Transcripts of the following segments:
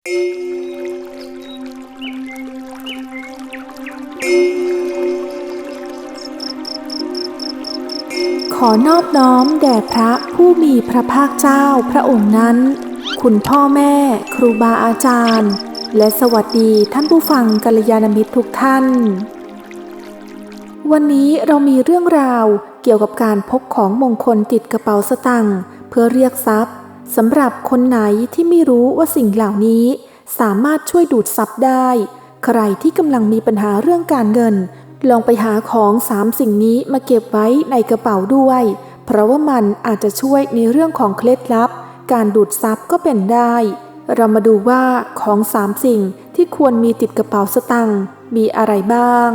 ขอนอบน้อมแด่พระผู้มีพระภาคเจ้าพระองค์นั้น คุณพ่อแม่ ครูบาอาจารย์ และสวัสดีท่านผู้ฟังกัลยาณมิตรทุกท่าน วันนี้เรามีเรื่องราวเกี่ยวกับการพกของมงคลติดกระเป๋าสตางค์เพื่อเรียกทรัพย์ สำหรับคนไหนที่ไม่รู้ว่าสิ่งเหล่านี้ สามารถช่วยดูดทรัพย์ได้ ใครที่กำลังมีปัญหาเรื่องการเงิน ลองไปหาของสามสิ่งนี้มาเก็บไว้ในกระเป๋าด้วย เพราะว่ามันอาจจะช่วยในเรื่องของเคล็ดลับ การดูดทรัพย์ก็เป็นได้ เรามาดูว่าของสามสิ่งที่ควรมีติดกระเป๋าสตางค์มีอะไรบ้าง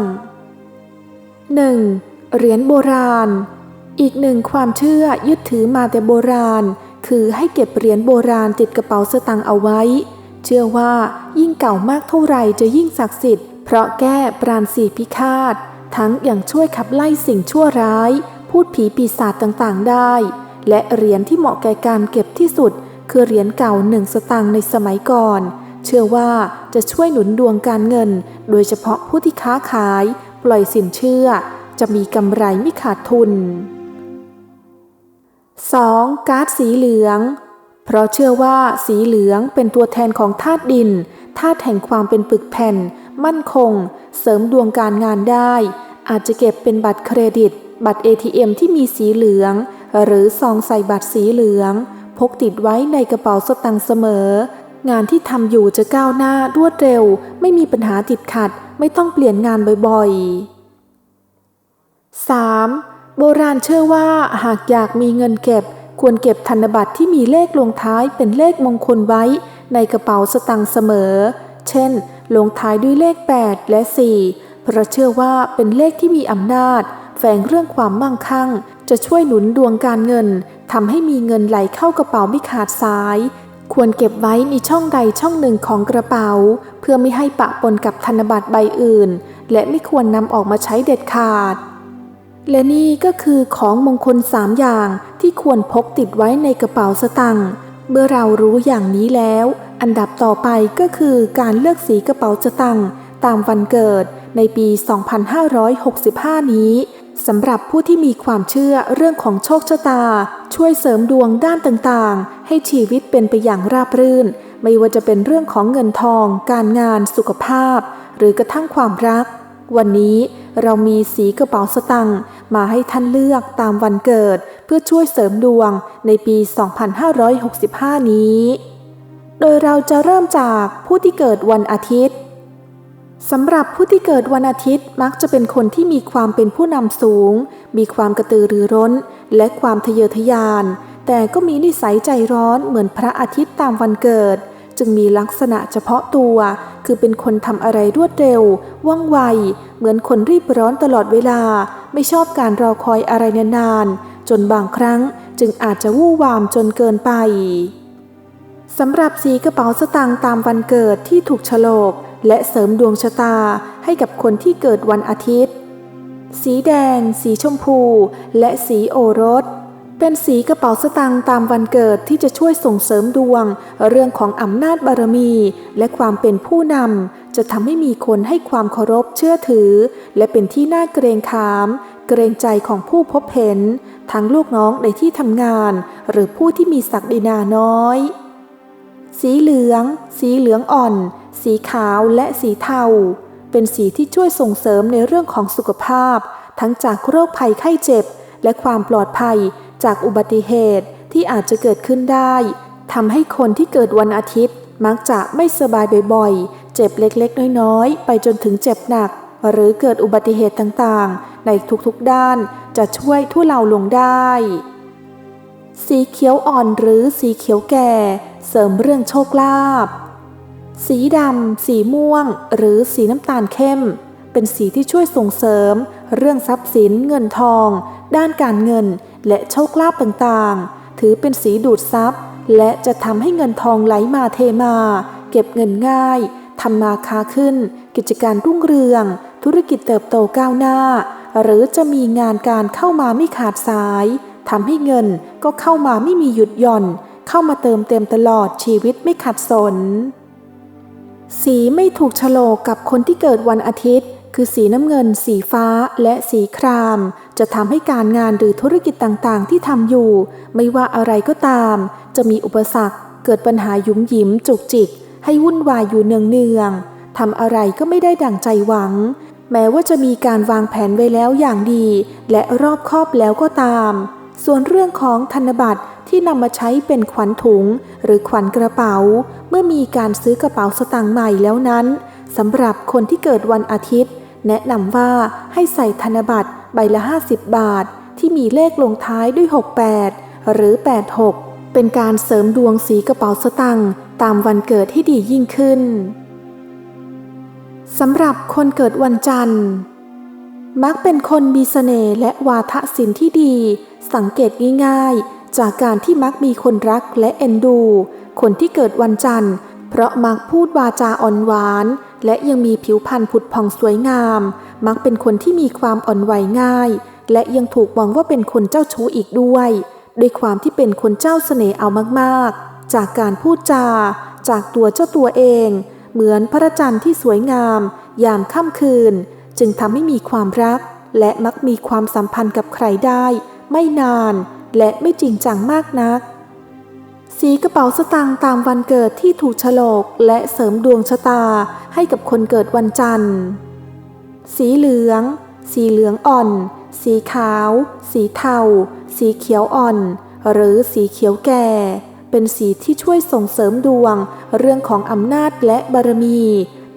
1. เหรียญโบราณ อีกหนึ่งความเชื่อยึดถือมาแต่โบราณ คือให้เก็บเหรียญโบราณติดกระเป๋าสตางค์เอาไว้ เชื่อว่ายิ่งเก่ามากเท่าไหร่จะยิ่งศักดิ์สิทธิ์ เพราะแก้ปราณสีพิฆาต ทั้งอย่างช่วยขับไล่สิ่งชั่วร้าย พูดผีปีศาจต่างๆได้ และเหรียญที่เหมาะแก่การเก็บที่สุด คือเหรียญเก่าหนึ่งสตางค์ในสมัยก่อน เชื่อว่าจะช่วยหนุนดวงการเงิน โดยเฉพาะผู้ที่ค้าขาย ปล่อยสินเชื่อ จะมีกำไรไม่ขาดทุน 2. การ์ดสีเหลือง เพราะเชื่อว่าสีเหลืองเป็นตัวแทนของธาตุดินธาตุแห่งความเป็นปึกแผ่น มั่นคง เสริมดวงการงานได้ อาจจะเก็บเป็นบัตรเครดิต บัตร ATM ที่มีสีเหลือง หรือซองใส่บัตรสีเหลือง พกติดไว้ในกระเป๋าสตางค์เสมอ งานที่ทำอยู่จะก้าวหน้ารวดเร็ว ไม่มีปัญหาติดขัด ไม่ต้องเปลี่ยนงานบ่อยๆ 3. โบราณเชื่อว่าหากอยากมีเงินเก็บ ควรเก็บธนบัตรที่มีเลขลงท้ายเป็นเลขมงคลไว้ ในกระเป๋าสตางค์เสมอ เช่น ลงท้ายด้วยเลข 8 และ 4 เพราะเชื่อว่าเป็นเลขที่มีอำนาจ แฝงเรื่องความมั่งคั่ง จะช่วยหนุนดวงการเงินทำให้มีเงินไหลเข้ากระเป๋าไม่ขาดสาย ควรเก็บไว้ในช่องใดช่องหนึ่งของกระเป๋า เพื่อไม่ให้ปะปนกับธนบัตรใบอื่น และไม่ควรนำออกมาใช้เด็ดขาด และนี่ก็คือของมงคลสามอย่างที่ควรพกติดไว้ในกระเป๋าสตางค์เมื่อเรารู้อย่างนี้แล้ว อันดับต่อไปก็คือการเลือกสีกระเป๋าสตางค์ตามวันเกิดในปี 2565 นี้สำหรับผู้ที่มีความเชื่อเรื่องของโชคชะตา ช่วยเสริมดวงด้านต่างๆ ให้ชีวิตเป็นไปอย่างราบรื่น ไม่ว่าจะเป็นเรื่องของเงินทอง การงานสุขภาพ หรือกระทั่งความรัก วันนี้เรามีสีกระเป๋าสตังค์ มาให้ท่านเลือกตามวันเกิดเพื่อช่วยเสริมดวงในปี 2565 นี้ โดยเราจะเริ่มจากผู้ที่เกิดวันอาทิตย์สำหรับผู้ที่เกิดวันอาทิตย์มักจะเป็นคนที่มีความเป็นผู้นำสูง มีความกระตือรือร้น และความทะเยอทะยาน แต่ก็มีนิสัยใจร้อนเหมือนพระอาทิตย์ตามวันเกิด จึงมีลักษณะเฉพาะตัว คือเป็นคนทำอะไรรวดเร็ว ว่องไว เหมือนคนรีบร้อนตลอดเวลา ไม่ชอบการรอคอยอะไรนานๆ จนบางครั้งจึงอาจจะวู่วามจนเกินไปสำหรับสีกระเป๋าสตางค์ตามวันเกิดที่ถูกฉลก และเสริมดวงชะตาให้กับคนที่เกิดวันอาทิตย์ สีแดง สีชมพู และสีโอรส เป็นสีกระเป๋าสตางค์ตามวันเกิดที่จะช่วยส่งเสริมดวง เรื่องของอำนาจบารมี และความเป็นผู้นำจะทำให้มีคนให้ความเคารพเชื่อถือ และเป็นที่น่าเกรงขาม เกรงใจของผู้พบเห็น ทั้งลูกน้องในที่ทำงาน หรือผู้ที่มีศักดินาน้อย สีเหลือง สีเหลืองอ่อน สีขาวและสีเทา เป็นสีที่ช่วยส่งเสริมในเรื่องของสุขภาพ ทั้งจากโรคภัยไข้เจ็บ และความปลอดภัย จากอุบัติเหตุที่อาจจะเกิดขึ้นได้ทำให้คนที่เกิดวันอาทิตย์ มักจะไม่สบายบ่อยๆ เจ็บเล็กๆ น้อยๆ ไปจนถึงเจ็บหนัก หรือเกิดอุบัติเหตุต่างๆ ในทุกๆด้านจะช่วยทุเลาลงได้ สีเขียวอ่อนหรือสีเขียวแก่ เสริมเรื่องโชคลาภสีดำ สีม่วง หรือสีน้ำตาลเข้ม เป็นสีที่ช่วยส่งเสริม เรื่องทรัพย์สินเงินทอง ด้านการเงิน และโชคลาภต่างๆ ถือเป็นสีดูดซับและจะทำให้เงินทองไหลมาเทมา เก็บเงินง่ายทำมาค้าขึ้น กิจการรุ่งเรือง ธุรกิจเติบโตก้าวหน้า หรือจะมีงานการเข้ามาไม่ขาดสายทำให้เงินก็เข้ามาไม่มีหยุดหย่อน เข้ามาเติมเต็มตลอดชีวิตไม่ขัดสน สีไม่ถูกโฉลกกับคนที่เกิดวันอาทิตย์ คือสีน้ำเงิน สีฟ้า และสีคราม จะทำให้การงานหรือธุรกิจต่างๆ ที่ทำอยู่ ไม่ว่าอะไรก็ตาม จะมีอุปสรรค เกิดปัญหาหยุมหยิมจุกจิก ให้วุ่นวายอยู่เนืองๆทำอะไรก็ไม่ได้ดั่งใจหวัง แม้ว่าจะมีการวางแผนไว้แล้วอย่างดี และรอบคอบแล้วก็ตาม ส่วนเรื่องของธนบัตรที่นำมาใช้เป็นขวัญถุง หรือขวัญกระเป๋า เมื่อมีการซื้อกระเป๋าสตางค์ใหม่แล้วนั้นสำหรับคนที่เกิดวันอาทิตย์ แนะนำว่าให้ใส่ธนบัตรใบละ 50 บาท ที่มีเลขลงท้ายด้วย 68 หรือ 86 เป็นการเสริมดวงสีกระเป๋าสตางค์ตามวันเกิดให้ดียิ่งขึ้นสำหรับคนเกิดวันจันทร์ มักเป็นคนมีเสน่ห์และวาทศิลป์ที่ดี สังเกตง่ายๆ จากการที่มักมีคนรักและเอ็นดู คนที่เกิดวันจันทร์ เพราะมักพูดวาจาอ่อนหวาน และยังมีผิวพรรณผุดผ่องสวยงาม มักเป็นคนที่มีความอ่อนไหวง่าย และยังถูกมองว่าเป็นคนเจ้าชู้อีกด้วยด้วยความที่เป็นคนเจ้าเสน่ห์เอามากๆ จากการพูดจา จากตัวเจ้าตัวเอง เหมือนพระจันทร์ที่สวยงาม ยามค่ำคืน จึงทำให้มีความรัก และมักมีความสัมพันธ์กับใครได้ ไม่นาน และไม่จริงจังมากนัก สีกระเป๋าสตางค์ตามวันเกิดที่ถูกฉลกและเสริมดวงชะตาให้กับคนเกิดวันจันทร์ สีเหลือง สีเหลืองอ่อน สีขาว สีเทา สีเขียวอ่อน หรือสีเขียวแก่ เป็นสีที่ช่วยส่งเสริมดวง เรื่องของอำนาจและบารมี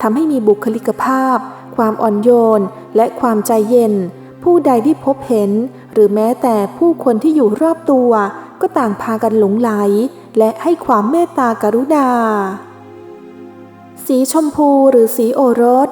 ทำให้มีบุคลิกภาพ ความอ่อนโยน และความใจเย็น ผู้ใดที่พบเห็น หรือแม้แต่ผู้คนที่อยู่รอบตัว ก็ต่างพากันหลงไหล และให้ความเมตตากรุณา สีชมพูหรือสีโอรส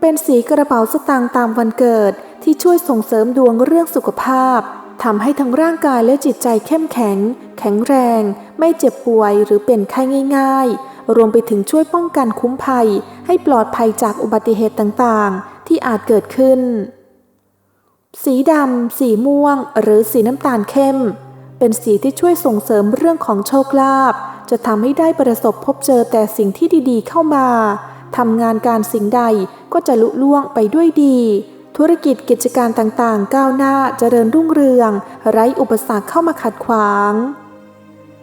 เป็นสีกระเป๋าสตางค์ตามวันเกิดที่ช่วยส่งเสริมดวงเรื่องสุขภาพทำให้ทั้งร่างกายและจิตใจเข้มแข็ง แข็งแรง ไม่เจ็บป่วยหรือเป็นไข้ง่าย ๆ รวมไปถึงช่วยป้องกันคุ้มภัย ให้ปลอดภัยจากอุบัติเหตุต่างๆ ที่อาจเกิดขึ้น สีดำ สีม่วง หรือสีน้ำตาลเข้ม เป็นสีที่ช่วยส่งเสริมเรื่องของโชคลาภ จะทำให้ได้ประสบพบเจอแต่สิ่งที่ดีๆ เข้ามา ทำงานการสิ่งใดก็จะลุล่วงไปด้วยดี ธุรกิจกิจการต่างๆ ก้าวหน้าเจริญรุ่งเรือง ไร้อุปสรรคเข้ามาขัดขวาง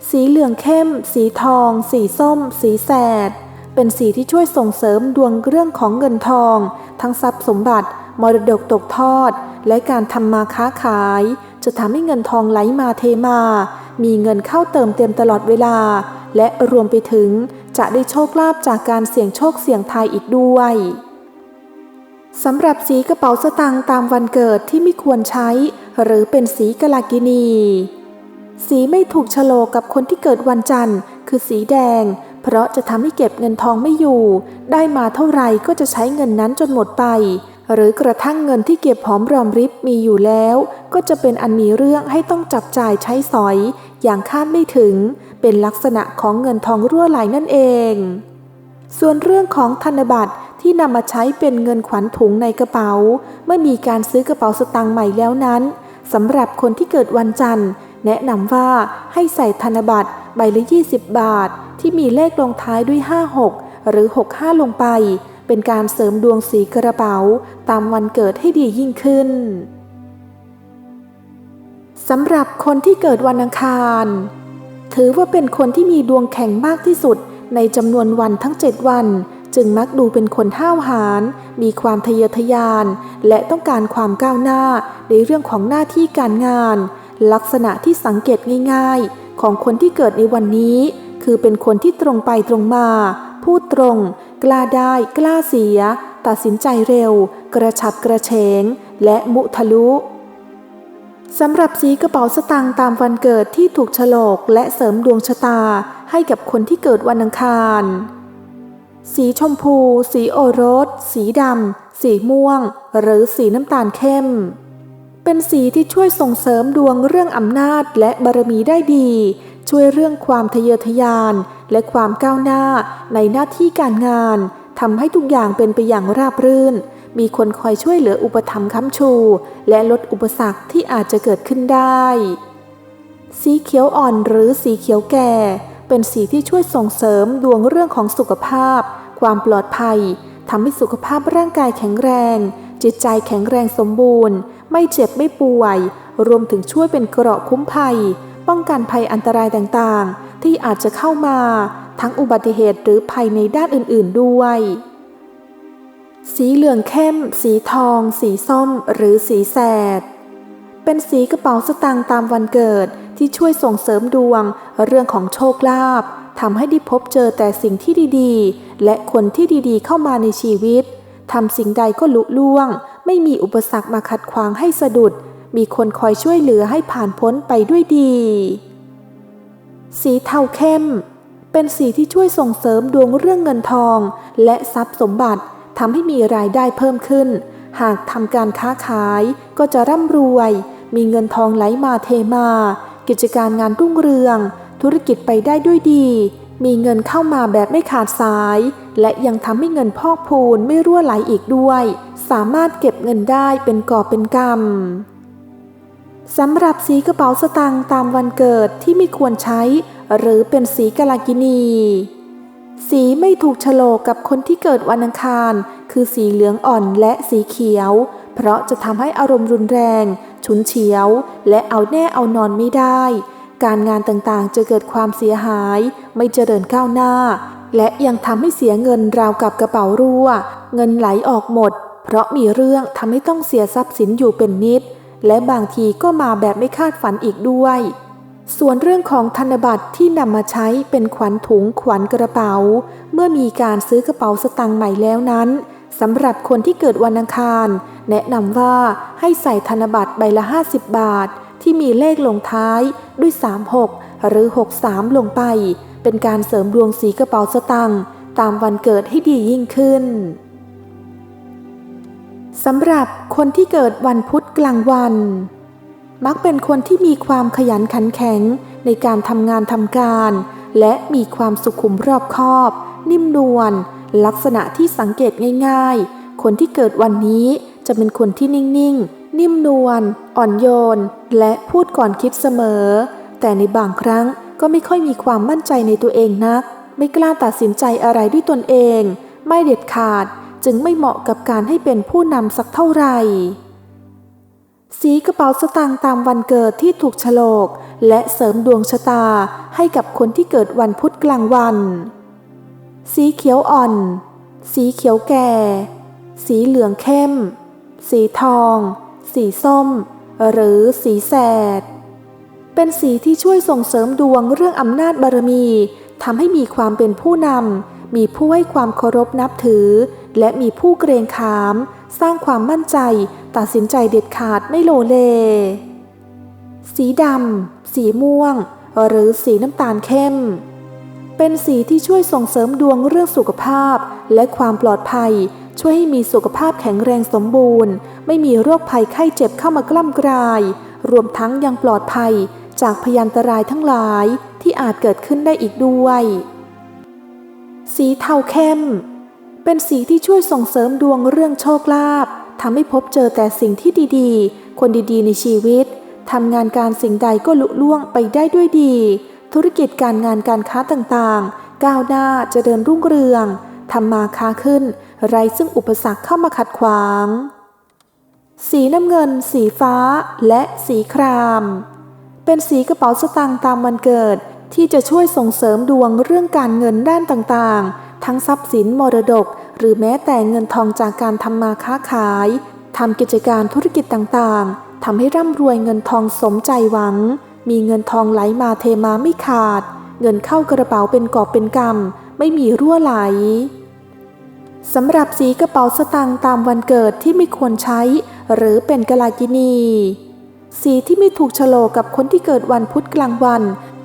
สีเหลืองเข้ม สีทอง สีส้ม สีแสด เป็นสีที่ช่วยส่งเสริมดวงเรื่องของเงินทอง ทั้งทรัพย์สมบัติ มรดกตกทอด และการทำมาค้าขาย จะทำให้เงินทองไหลมาเทมา มีเงินเข้าเติมเต็มตลอดเวลา และรวมไปถึงจะได้โชคลาภจากการเสี่ยงโชคเสี่ยงทายอีกด้วยสำหรับสีกระเป๋าสตางค์ตามวันเกิดที่ไม่ควรใช้ หรือเป็นสีกลากินี สีไม่ถูกโฉลกกับคนที่เกิดวันจันทร์ คือสีแดง เพราะจะทำให้เก็บเงินทองไม่อยู่ ได้มาเท่าไหร่ก็จะใช้เงินนั้นจนหมดไป หรือกระทั่งเงินที่เก็บหอมรอมริบมีอยู่แล้ว ก็จะเป็นอันมีเรื่องให้ต้องจับจ่ายใช้สอย อย่างคาดไม่ถึง เป็นลักษณะของเงินทองรั่วไหลนั่นเอง ส่วนเรื่องของธนบัตรที่นำมาใช้เป็นเงินขวัญถุงในกระเป๋า เมื่อมีการซื้อกระเป๋าสตางค์ใหม่แล้วนั้นสำหรับคนที่เกิดวันจันทร์ แนะนำว่าให้ใส่ธนบัตรใบละ 20 บาท ที่มีเลขลงท้ายด้วย 56 หรือ 65 ลงไป เป็นการเสริมดวงสีกระเป๋าตามวันเกิดให้ดียิ่งขึ้นสำหรับคนที่เกิดวันอังคาร ถือว่าเป็นคนที่มีดวงแข็งมากที่สุดในจำนวนวันทั้ง 7 วัน จึงมักดูเป็นคนห้าวหาญมีความทะเยอทะยาน และต้องการความก้าวหน้าในเรื่องของหน้าที่การงาน ลักษณะที่สังเกตง่าย ๆ ของคนที่เกิดในวันนี้ คือเป็นคนที่ตรงไปตรงมา พูดตรง กล้าได้กล้าเสีย ตัดสินใจเร็ว กระฉับกระเฉง และมุทะลุสำหรับสีกระเป๋าสตางค์ตามวันเกิดที่ถูกฉลกและเสริมดวงชะตาให้กับคนที่เกิดวันอังคาร สีชมพู สีโอรส สีดำ สีม่วง หรือสีน้ำตาลเข้ม เป็นสีที่ช่วยส่งเสริมดวงเรื่องอำนาจและบารมีได้ดี ช่วยเรื่องความทะเยอทะยาน และความก้าวหน้าในหน้าที่การงานทำให้ทุกอย่างเป็นไปอย่างราบรื่น มีคนคอยช่วยเหลืออุปถัมภ์ค้ำชู และลดอุปสรรคที่อาจจะเกิดขึ้นได้ สีเขียวอ่อนหรือสีเขียวแก่ เป็นสีที่ช่วยส่งเสริมดวงเรื่องของสุขภาพ ความปลอดภัยทำให้สุขภาพร่างกายแข็งแรง จิตใจแข็งแรงสมบูรณ์ ไม่เจ็บไม่ป่วย รวมถึงช่วยเป็นเกราะคุ้มภัย ป้องกันภัยอันตรายต่างๆ ที่อาจจะเข้ามาทั้งอุบัติเหตุหรือภัยในด้านอื่นๆด้วย สีเหลืองเข้ม สีทอง สีส้ม หรือสีแสด เป็นสีกระเป๋าสตางค์ตามวันเกิดที่ช่วยส่งเสริมดวง เรื่องของโชคลาภทำให้ได้พบเจอแต่สิ่งที่ดีๆ และคนที่ดีๆ เข้ามาในชีวิตทำสิ่งใดก็ลุล่วง ไม่มีอุปสรรคมาขัดขวางให้สะดุด มีคนคอยช่วยเหลือให้ผ่านพ้นไปด้วยดี สีเทาเข้ม เป็นสีที่ช่วยส่งเสริมดวงเรื่องเงินทอง และทรัพย์สมบัติทำให้มีรายได้เพิ่มขึ้น หากทำการค้าขายก็จะร่ำรวย มีเงินทองไหลมาเทมา กิจการงานรุ่งเรือง ธุรกิจไปได้ด้วยดี มีเงินเข้ามาแบบไม่ขาดสาย และยังทำให้เงินพอกพูนไม่รั่วไหลอีกด้วย สามารถเก็บเงินได้เป็นกอบเป็นกำ สำหรับสีกระเป๋าสตางค์ตามวันเกิดที่ไม่ควรใช้ หรือเป็นสีกาลากินี สีไม่ถูกโฉลกกับคนที่เกิดวันอังคาร คือสีเหลืองอ่อนและสีเขียว เพราะจะทำให้อารมณ์รุนแรง ฉุนเฉียว และเอาแน่เอานอนไม่ได้ การงานต่างๆจะเกิดความเสียหาย ไม่เจริญก้าวหน้า และยังทำให้เสียเงินราวกับกระเป๋ารั่ว เงินไหลออกหมด เพราะมีเรื่องทำให้ต้องเสียทรัพย์สินอยู่เป็นนิด และบางทีก็มาแบบไม่คาดฝันอีกด้วย ส่วนเรื่องของธนบัตรที่นำมาใช้เป็นขวัญถุงขวัญกระเป๋า เมื่อมีการซื้อกระเป๋าสตางค์ใหม่แล้วนั้นสำหรับคนที่เกิดวันอังคาร แนะนำว่าให้ใส่ธนบัตรใบละ 50 บาท ที่มีเลขลงท้ายด้วย 36 หรือ 63 ลงไป เป็นการเสริมดวงสีกระเป๋าสตางค์ตามวันเกิดให้ดียิ่งขึ้น สำหรับคนที่เกิดวันพุธกลางวัน มักเป็นคนที่มีความขยันขันแข็งในการทำงานทำการ และมีความสุขุมรอบคอบ นิ่มนวลลักษณะที่สังเกตง่าย ๆ คนที่เกิดวันนี้จะเป็นคนที่นิ่งๆ นิ่มนวลอ่อนโยน และพูดก่อนคิดเสมอ แต่ในบางครั้งก็ไม่ค่อยมีความมั่นใจในตัวเองนัก ไม่กล้าตัดสินใจอะไรด้วยตนเอง ไม่เด็ดขาด จึงไม่เหมาะกับการให้เป็นผู้นำสักเท่าไหร่ สีกระเป๋าสตางค์ตามวันเกิดที่ถูกฉลก และเสริมดวงชะตาให้กับคนที่เกิดวันพุธกลางวัน สีเขียวอ่อน สีเขียวแก่ สีเหลืองเข้ม สีทอง สีส้ม หรือสีแสด เป็นสีที่ช่วยส่งเสริมดวงเรื่องอำนาจบารมีทำให้มีความเป็นผู้นำ มีผู้ให้ความเคารพนับถือ และมีผู้เกรงขาม สร้างความมั่นใจ ตัดสินใจเด็ดขาดไม่โลเล สีดำ สีม่วง หรือสีน้ำตาลเข้ม เป็นสีที่ช่วยส่งเสริมดวงเรื่องสุขภาพ และความปลอดภัย ช่วยให้มีสุขภาพแข็งแรงสมบูรณ์ ไม่มีโรคภัยไข้เจ็บเข้ามากล้ำกลาย รวมทั้งยังปลอดภัยจากพยันตรายทั้งหลายที่อาจเกิดขึ้นได้อีกด้วย สีเทาเข้ม เป็นสีที่ช่วยส่งเสริมดวงเรื่องโชคลาภทำให้พบเจอแต่สิ่งที่ดีๆ คนดีๆ ในชีวิตทำงานการสิ่งใดก็ลุล่วงไปได้ด้วยดี ธุรกิจการงานการค้าต่างๆ ก้าวหน้าจเจริญรุ่งเรืองทำมาค้าขึ้น ไรซึ่งอุปสรรคเข้ามาขัดขวาง สีน้ำเงิน สีฟ้า และสีคราม เป็นสีกระเป๋าสตางค์ตามวันเกิด ที่จะช่วยส่งเสริมดวงเรื่องการเงินด้านต่างๆ ทั้งทรัพย์สินมรดก หรือแม้แต่เงินทองจากการทำมาค้าขายทำกิจการธุรกิจต่างๆทำให้ร่ำรวยเงินทองสมใจหวัง มีเงินทองไหลมาเทมาไม่ขาด เงินเข้ากระเป๋าเป็นกอบเป็นกำไม่มีรั่วไหลสำหรับสีกระเป๋าสตางค์ตามวันเกิดที่ไม่ควรใช้ หรือเป็นกลากินี สีที่ไม่ถูกโฉลกกับคนที่เกิดวันพุธกลางวัน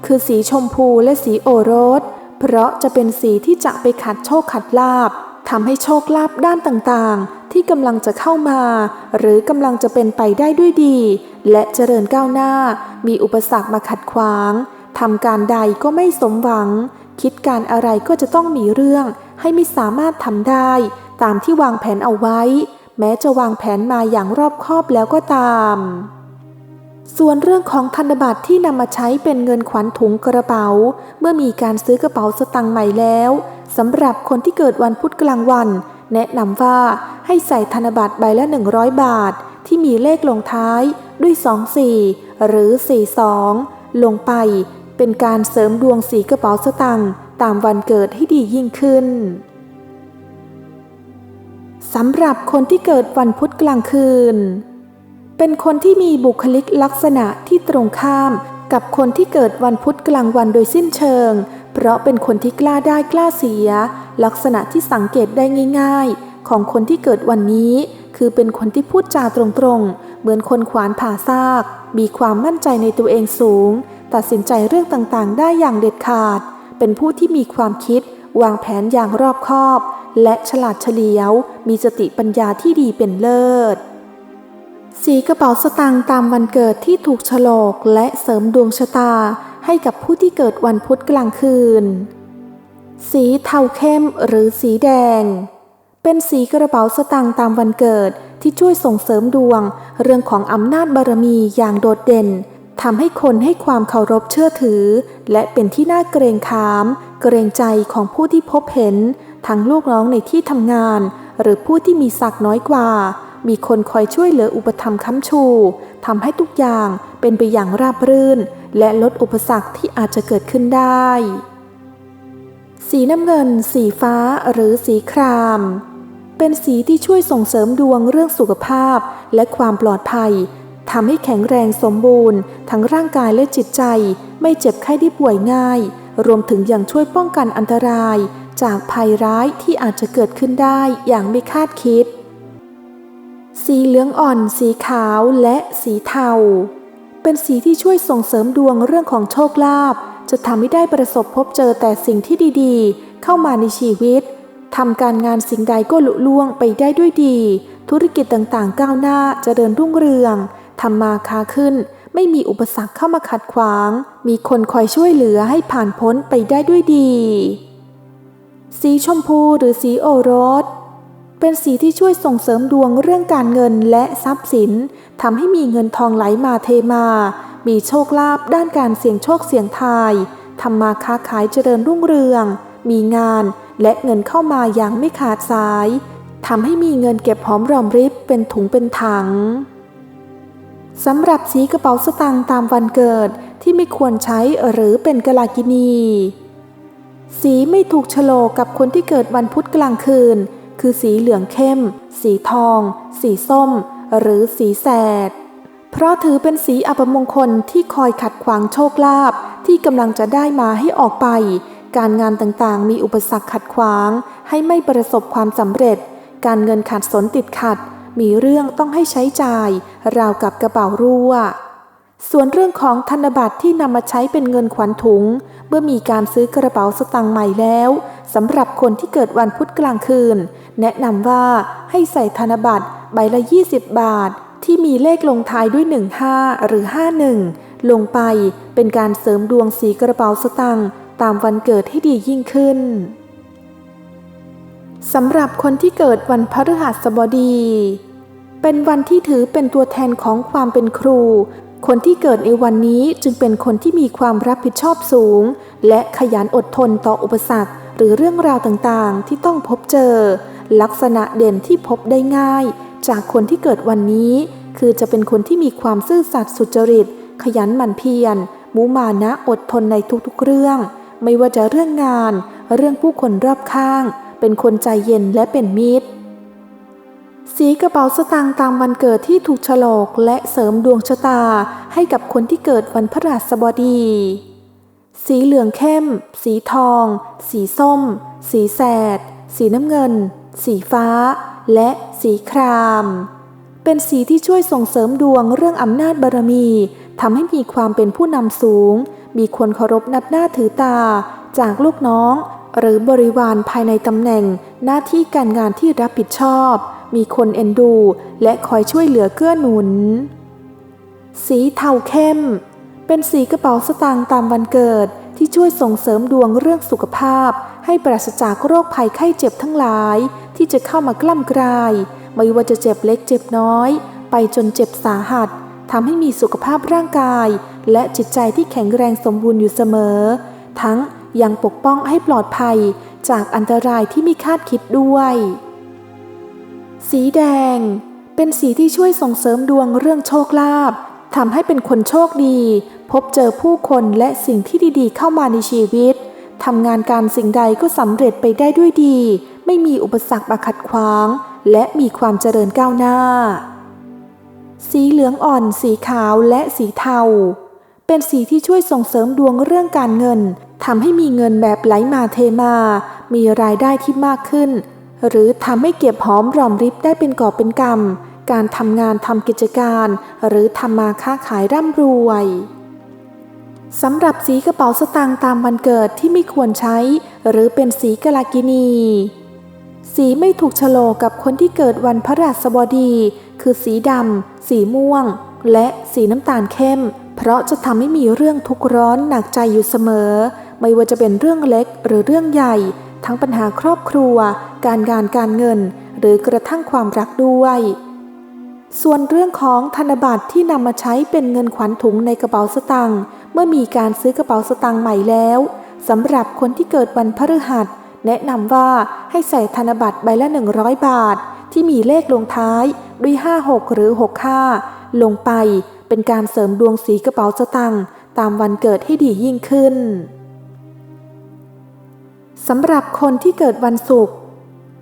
คือสีชมพูและสีโอรส เพราะจะเป็นสีที่จะไปขัดโชคขัดลาบทำให้โชคลาภด้านต่างๆ ที่กำลังจะเข้ามา หรือกำลังจะเป็นไปได้ด้วยดี และเจริญก้าวหน้า มีอุปสรรคมาขัดขวางทำการใดก็ไม่สมหวัง คิดการอะไรก็จะต้องมีเรื่อง ให้ไม่สามารถทำได้ ตามที่วางแผนเอาไว้ แม้จะวางแผนมาอย่างรอบคอบแล้วก็ตาม ส่วนเรื่องของธนบัตรที่นำมาใช้เป็นเงินขวัญถุงกระเป๋า เมื่อมีการซื้อกระเป๋าสตังค์ใหม่แล้วสำหรับคนที่เกิดวันพุธกลางวัน แนะนำว่าให้ใส่ธนบัตรใบละ 100 บาท ที่มีเลขลงท้ายด้วย 24 หรือ 42 ลงไป เป็นการเสริมดวงสีกระเป๋าสตังค์ตามวันเกิดให้ดียิ่งขึ้นสำหรับคนที่เกิดวันพุธกลางคืน เป็นคนที่มีบุคลิกลักษณะที่ตรงข้าม กับคนที่เกิดวันพุธกลางวันโดยสิ้นเชิง เพราะเป็นคนที่กล้าได้กล้าเสีย ลักษณะที่สังเกตได้ง่าย ๆ ของคนที่เกิดวันนี้ คือเป็นคนที่พูดจาตรงๆ เหมือนคนขวานผ่าซาก มีความมั่นใจในตัวเองสูง ตัดสินใจเรื่องต่างๆ ได้อย่างเด็ดขาด เป็นผู้ที่มีความคิด วางแผนอย่างรอบคอบ และฉลาดเฉลียว มีสติปัญญาที่ดีเป็นเลิศ สีกระเป๋าสตางค์ตามวันเกิดที่ถูกฉลกและเสริมดวงชะตาให้กับผู้ที่เกิดวันพุธกลางคืน สีเทาเข้มหรือสีแดง เป็นสีกระเป๋าสตางค์ตามวันเกิดที่ช่วยส่งเสริมดวง เรื่องของอำนาจบารมีอย่างโดดเด่นทำให้คนให้ความเคารพเชื่อถือ และเป็นที่น่าเกรงขาม เกรงใจของผู้ที่พบเห็น ทั้งลูกน้องในที่ทำงาน หรือผู้ที่มีศักดิ์น้อยกว่า มีคนคอยช่วยเหลืออุปถัมค้ำชูทำให้ทุกอย่างเป็นไปอย่างราบรื่น และลดอุปสรรคที่อาจจะเกิดขึ้นได้ สีน้ำเงิน สีฟ้าหรือสีคราม เป็นสีที่ช่วยส่งเสริมดวงเรื่องสุขภาพและความปลอดภัยทำให้แข็งแรงสมบูรณ์ ทั้งร่างกายและจิตใจ ไม่เจ็บไข้ได้ป่วยง่าย รวมถึงยังช่วยป้องกันอันตราย จากภัยร้ายที่อาจจะเกิดขึ้นได้อย่างไม่คาดคิด สีเหลืองอ่อน สีขาวและสีเทา เป็นสีที่ช่วยส่งเสริมดวงเรื่องของโชคลาภจะทำให้ได้ประสบพบเจอแต่สิ่งที่ดีๆ เข้ามาในชีวิตทำการงานสิ่งใดก็ลุล่วงไปได้ด้วยดี ธุรกิจต่างๆ ก้าวหน้าจะเจริญรุ่งเรืองทำมาค้าขึ้น ไม่มีอุปสรรคเข้ามาขัดขวาง มีคนคอยช่วยเหลือให้ผ่านพ้นไปได้ด้วยดี สีชมพูหรือสีโอรส เป็นสีที่ช่วยส่งเสริมดวงเรื่องการเงินและทรัพย์สินทำให้มีเงินทองไหลมาเทมา มีโชคลาภด้านการเสี่ยงโชคเสี่ยงทายทำมาค้าขายเจริญรุ่งเรือง มีงานและเงินเข้ามาอย่างไม่ขาดสายทำให้มีเงินเก็บหอมรอมริบเป็นถุงเป็นถังสำหรับสีกระเป๋าสตางค์ตามวันเกิดที่ไม่ควรใช้หรือเป็นกลากินี สีไม่ถูกโฉลกกับคนที่เกิดวันพุธกลางคืน คือสีเหลืองเข้ม สีทอง สีส้ม หรือสีแสด เพราะถือเป็นสีอัปมงคลที่คอยขัดขวางโชคลาภที่กำลังจะได้มาให้ออกไป การงานต่างๆ มีอุปสรรคขัดขวาง ให้ไม่ประสบความสำเร็จ การเงินขาดสนติดขัด มีเรื่องต้องให้ใช้จ่าย ราวกับกระเป๋ารั่ว ส่วนเรื่องของธนบัตรที่นำมาใช้เป็นเงินขวัญถุง เมื่อมีการซื้อกระเป๋าสตางค์ใหม่แล้วสำหรับคนที่เกิดวันพุธกลางคืน แนะนำว่าให้ใส่ธนบัตรใบละ 20 บาท ที่มีเลขลงท้ายด้วย 15 หรือ 51 ลงไปเป็นการเสริมดวงสีกระเป๋าสตางค์ตามวันเกิดให้ดียิ่งขึ้นสำหรับคนที่เกิดวันพฤหัสบดี เป็นวันที่ถือเป็นตัวแทนของความเป็นครู คนที่เกิดในวันนี้จึงเป็นคนที่มีความรับผิดชอบสูง และขยันอดทนต่ออุปสรรค หรือเรื่องราวต่างๆ ที่ต้องพบเจอ ลักษณะเด่นที่พบได้ง่าย จากคนที่เกิดวันนี้ คือจะเป็นคนที่มีความซื่อสัตย์สุจริต ขยันหมั่นเพียรมุมานะอดทนในทุกๆเรื่อง ไม่ว่าจะเรื่องงาน เรื่องผู้คนรอบข้าง เป็นคนใจเย็นและเป็นมิตร สีกระเป๋าสตางค์ตามวันเกิดที่ถูกฉลกและเสริมดวงชะตาให้กับคนที่เกิดวันพฤหัสบดี สีเหลืองเข้ม สีทอง สีส้ม สีแสด สีน้ำเงิน สีฟ้า และสีคราม เป็นสีที่ช่วยส่งเสริมดวงเรื่องอำนาจบารมีทำให้มีความเป็นผู้นำสูง มีคนเคารพนับหน้าถือตา จากลูกน้อง หรือบริวารภายในตำแหน่ง หน้าที่การงานที่รับผิดชอบ มีคนเอ็นดู และคอยช่วยเหลือเกื้อหนุน สีเทาเข้ม เป็นสีกระเป๋าสตางค์ตามวันเกิดที่ช่วยส่งเสริมดวงเรื่องสุขภาพ ให้ปราศจากโรคภัยไข้เจ็บทั้งหลาย ที่จะเข้ามากล้ำกลาย ไม่ว่าจะเจ็บเล็กเจ็บน้อย ไปจนเจ็บสาหัสทำให้มีสุขภาพร่างกาย และจิตใจที่แข็งแรงสมบูรณ์อยู่เสมอ ทั้งยังปกป้องให้ปลอดภัยจากอันตรายที่ไม่คาดคิดด้วย สีแดง เป็นสีที่ช่วยส่งเสริมดวงเรื่องโชคลาภทำให้เป็นคนโชคดี พบเจอผู้คนและสิ่งที่ดีๆ เข้ามาในชีวิตทำงานการสิ่งใดก็สำเร็จไปได้ด้วยดี ไม่มีอุปสรรคมาขัดขวาง และมีความเจริญก้าวหน้า สีเหลืองอ่อน สีขาวและสีเทา เป็นสีที่ช่วยส่งเสริมดวงเรื่องการเงินทำให้มีเงินแบบไหลมาเทมา มีรายได้ที่มากขึ้น หรือทำให้เก็บหอมรอมริบได้เป็นกอบเป็นกำการทำงานทำกิจการ หรือทำมาค้าขายร่ำรวยสำหรับสีกระเป๋าสตางค์ตามวันเกิดที่ไม่ควรใช้ หรือเป็นสีกลากินี สีไม่ถูกโฉลกกับคนที่เกิดวันพระราชบดี คือสีดำ สีม่วง และสีน้ำตาลเข้ม เพราะจะทำให้มีเรื่องทุกข์ร้อนหนักใจอยู่เสมอ ไม่ว่าจะเป็นเรื่องเล็กหรือเรื่องใหญ่ ทั้งปัญหาครอบครัว การงานการเงิน หรือกระทั่งความรักด้วย ส่วนเรื่องของธนบัตรที่นำมาใช้เป็นเงินขวัญถุงในกระเป๋าสตางค์เมื่อมีการซื้อกระเป๋าสตางค์ใหม่แล้วสำหรับคนที่เกิดวันพฤหัส แนะนำว่าให้ใส่ธนบัตรใบละ 100 บาท ที่มีเลขลงท้ายด้วย 56 หรือ 65 ลงไปเป็นการเสริมดวงสีกระเป๋าสตางค์ตามวันเกิดให้ดียิ่งขึ้น สำหรับคนที่เกิดวันศุกร์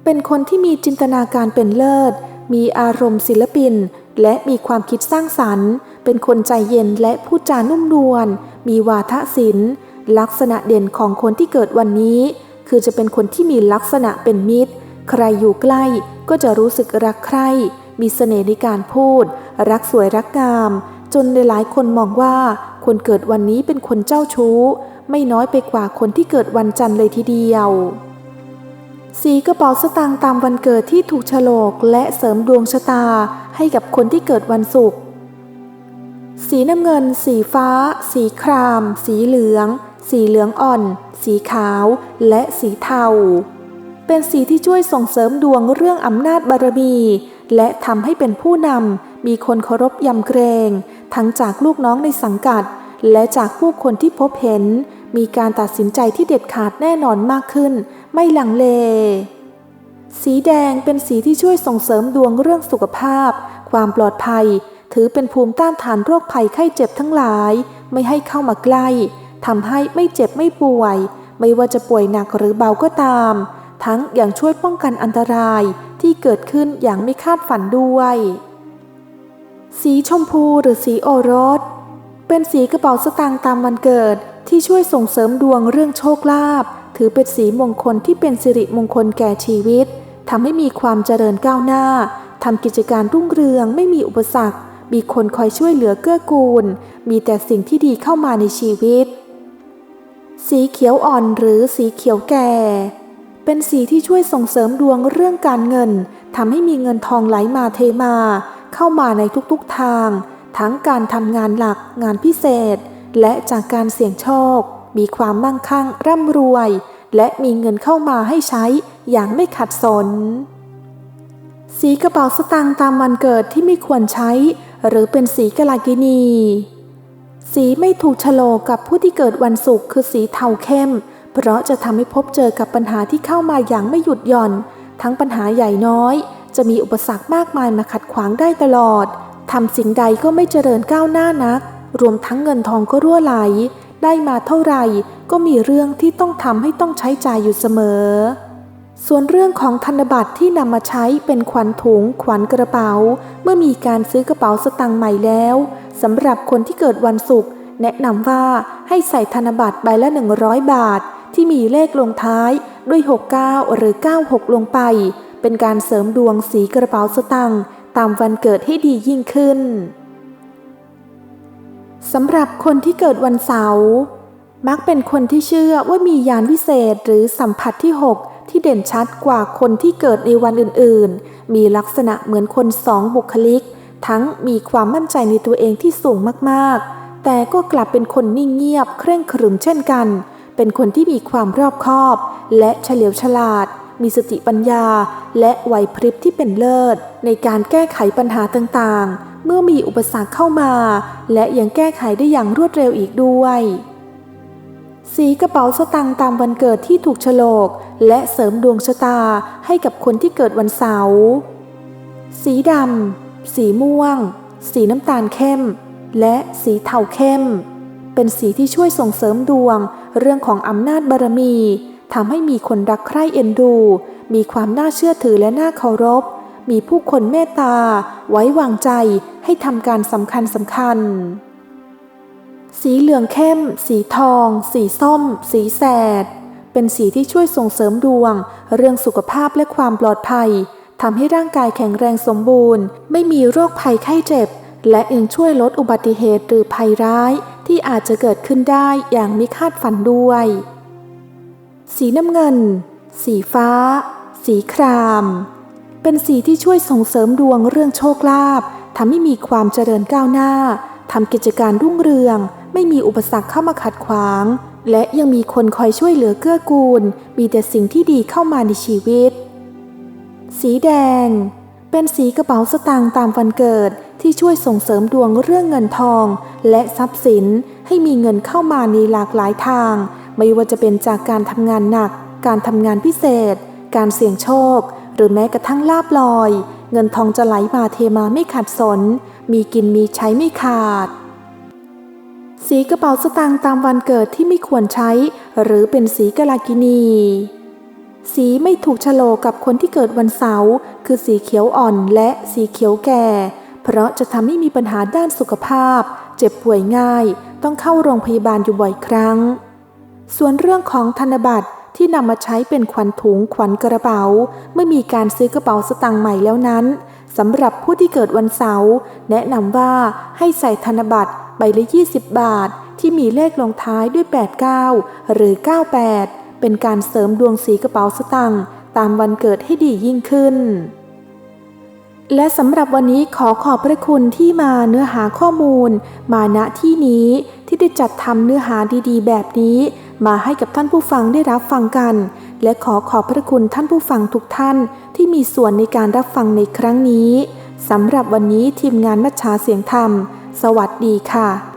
เป็นคนที่มีจินตนาการเป็นเลิศ มีอารมณ์ศิลปิน และมีความคิดสร้างสรรค์ เป็นคนใจเย็นและพูดจานุ่มนวล มีวาทศิลป์ ลักษณะเด่นของคนที่เกิดวันนี้ คือจะเป็นคนที่มีลักษณะเป็นมิตร ใครอยู่ใกล้ก็จะรู้สึกรักใคร่ มีเสน่ห์ในการพูด รักสวยรักงาม จนหลายๆคนมองว่าคนเกิดวันนี้เป็นคนเจ้าชู้ ไม่น้อยไปกว่าคนที่เกิดวันจันทร์เลยทีเดียว สีกระเป๋าสตางค์ตามวันเกิดที่ถูกฉลกและเสริมดวงชะตาให้กับคนที่เกิดวันศุกร์ สีน้ำเงิน สีฟ้า สีคราม สีเหลือง สีเหลืองอ่อน สีขาว และสีเทา เป็นสีที่ช่วยส่งเสริมดวงเรื่องอำนาจบารมี และทำให้เป็นผู้นำ มีคนเคารพยำเกรง ทั้งจากลูกน้องในสังกัดและจากผู้คนที่พบเห็น มีการตัดสินใจที่เด็ดขาดแน่นอนมากขึ้น ไม่หลังเล สีแดงเป็นสีที่ช่วยส่งเสริมดวงเรื่องสุขภาพ ความปลอดภัย ถือเป็นภูมิต้านทานโรคภัยไข้เจ็บทั้งหลาย ไม่ให้เข้ามาใกล้ทำให้ไม่เจ็บไม่ป่วย ไม่ว่าจะป่วยหนักหรือเบาก็ตาม ทั้งอย่างช่วยป้องกันอันตรายที่เกิดขึ้นอย่างไม่คาดฝันด้วย สีชมพูหรือสีโอรส เป็นสีกระเป๋าสตางค์ตามวันเกิด ที่ช่วยส่งเสริมดวงเรื่องโชคลาภถือเป็นสีมงคลที่เป็นสิริมงคลแก่ชีวิตทำให้มีความเจริญก้าวหน้าทำกิจการรุ่งเรืองไม่มีอุปสรรค มีคนคอยช่วยเหลือเกื้อกูล มีแต่สิ่งที่ดีเข้ามาในชีวิต สีเขียวอ่อนหรือสีเขียวแก่ เป็นสีที่ช่วยส่งเสริมดวงเรื่องการเงินทำให้มีเงินทองไหลมาเทมา เข้ามาในทุกๆทาง ทั้งการทำงานหลักงานพิเศษ และจากการเสี่ยงโชค มีความมั่งคั่งร่ำรวย และมีเงินเข้ามาให้ใช้อย่างไม่ขัดสน สีกระเป๋าสตางค์ตามวันเกิดที่ไม่ควรใช้ หรือเป็นสีกลากินี สีไม่ถูกโลกกับผู้ที่เกิดวันศุกร์คือสีเทาเข้ม เพราะจะทำให้พบเจอกับปัญหาที่เข้ามาอย่างไม่หยุดหย่อน ทั้งปัญหาใหญ่น้อย จะมีอุปสรรคมากมายมาขัดขวางได้ตลอดทำสิ่งใดก็ไม่เจริญก้าวหน้านัก รวมทั้งเงินทองก็รั่วไหล ได้มาเท่าไหร่ ก็มีเรื่องที่ต้องทำให้ต้องใช้จ่ายอยู่เสมอ ส่วนเรื่องของธนบัตรที่นำมาใช้เป็นขวัญถุง ขวัญกระเป๋า เมื่อมีการซื้อกระเป๋าสตางค์ใหม่แล้วสำหรับคนที่เกิดวันศุกร์แนะนำว่าให้ใส่ธนบัตรใบละ 100 บาท ที่มีเลขลงท้ายด้วย 69 หรือ 96 ลงไป เป็นการเสริมดวงสีกระเป๋าสตางค์ตามวันเกิดให้ดียิ่งขึ้น สำหรับคนที่เกิดวันเสาร์มักเป็นคนที่เชื่อว่ามียานวิเศษหรือสัมผัสที่ 6 ที่เด่นชัดกว่าคนที่เกิดในวันอื่นๆ มีลักษณะเหมือนคนสองบุคลิก ทั้งมีความมั่นใจในตัวเองที่สูงมากๆ แต่ก็กลับเป็นคนนิ่งเงียบเคร่งขรึมเช่นกัน เป็นคนที่มีความรอบคอบ และเฉลียวฉลาด มีสติปัญญา และไหวพริบที่เป็นเลิศ ในการแก้ไขปัญหาต่างๆ เมื่อมีอุปสรรคเข้ามา และยังแก้ไขได้อย่างรวดเร็วอีกด้วย สีกระเป๋าสตางค์ตามวันเกิดที่ถูกฉลก และเสริมดวงชะตาให้กับคนที่เกิดวันเสาร์ สีดำ สีม่วง สีน้ำตาลเข้ม และสีเทาเข้ม เป็นสีที่ช่วยส่งเสริมดวง เรื่องของอำนาจบารมี ทำให้มีคนรักใคร่เอ็นดู มีความน่าเชื่อถือและน่าเคารพ มีผู้คนเมตตา ไว้วางใจให้ทำการสำคัญสำคัญ สีเหลืองเข้ม สีทอง สีส้ม สีแสด เป็นสีที่ช่วยส่งเสริมดวง เรื่องสุขภาพและความปลอดภัยทำให้ร่างกายแข็งแรงสมบูรณ์ ไม่มีโรคภัยไข้เจ็บ และยังช่วยลดอุบัติเหตุหรือภัยร้ายที่อาจจะเกิดขึ้นได้อย่างไม่คาดฝันด้วย สีน้ำเงิน สีฟ้า สีคราม เป็นสีที่ช่วยส่งเสริมดวงเรื่องโชคลาภทำให้มีความเจริญก้าวหน้าทำกิจการรุ่งเรือง ไม่มีอุปสรรคเข้ามาขัดขวาง และยังมีคนคอยช่วยเหลือเกื้อกูล มีแต่สิ่งที่ดีเข้ามาในชีวิต สีแดง เป็นสีกระเป๋าสตางค์ตามวันเกิดที่ช่วยส่งเสริมดวงเรื่องเงินทอง และทรัพย์สินให้มีเงินเข้ามาในหลากหลายทาง ไม่ว่าจะเป็นจากการทำงานหนัก การทำงานพิเศษ การเสี่ยงโชค หรือแม้กระทั่งลาบลอย เงินทองจะไหลมาเทมาไม่ขาดสน มีกินมีใช้ไม่ขาด สีกระเป๋าสตางค์ตามวันเกิดที่ไม่ควรใช้ หรือเป็นสีกาลากินี สีไม่ถูกโลกับคนที่เกิดวันเสาร์คือสีเขียวอ่อนและสีเขียวแก่ เพราะจะทำให้มีปัญหาด้านสุขภาพ เจ็บป่วยง่าย ต้องเข้าโรงพยาบาลอยู่บ่อยครั้ง ส่วนเรื่องของธนบัตรที่นำมาใช้เป็นขวัญถุงขวัญกระเป๋าเมื่อมีการซื้อกระเป๋าสตางค์ใหม่แล้วนั้นสำหรับผู้ที่เกิดวันเสาร์แนะนำว่าให้ใส่ธนบัตรใบละ 20 บาท ที่มีเลขลงท้ายด้วย 89 หรือ 98 เป็นการเสริมดวงสีกระเป๋าสตางค์ตามวันเกิดให้ดียิ่งขึ้น และสำหรับวันนี้ขอขอบพระคุณที่มาเนื้อหาข้อมูล มาณที่นี้ที่ได้จัดทำเนื้อหาดีๆ แบบนี้ มาให้กับท่านผู้ฟังได้รับฟังกัน และขอขอบพระคุณท่านผู้ฟังทุกท่านที่มีส่วนในการรับฟังในครั้งนี้สำหรับวันนี้ทีมงานมัชชาเสียงธรรม สวัสดีค่ะ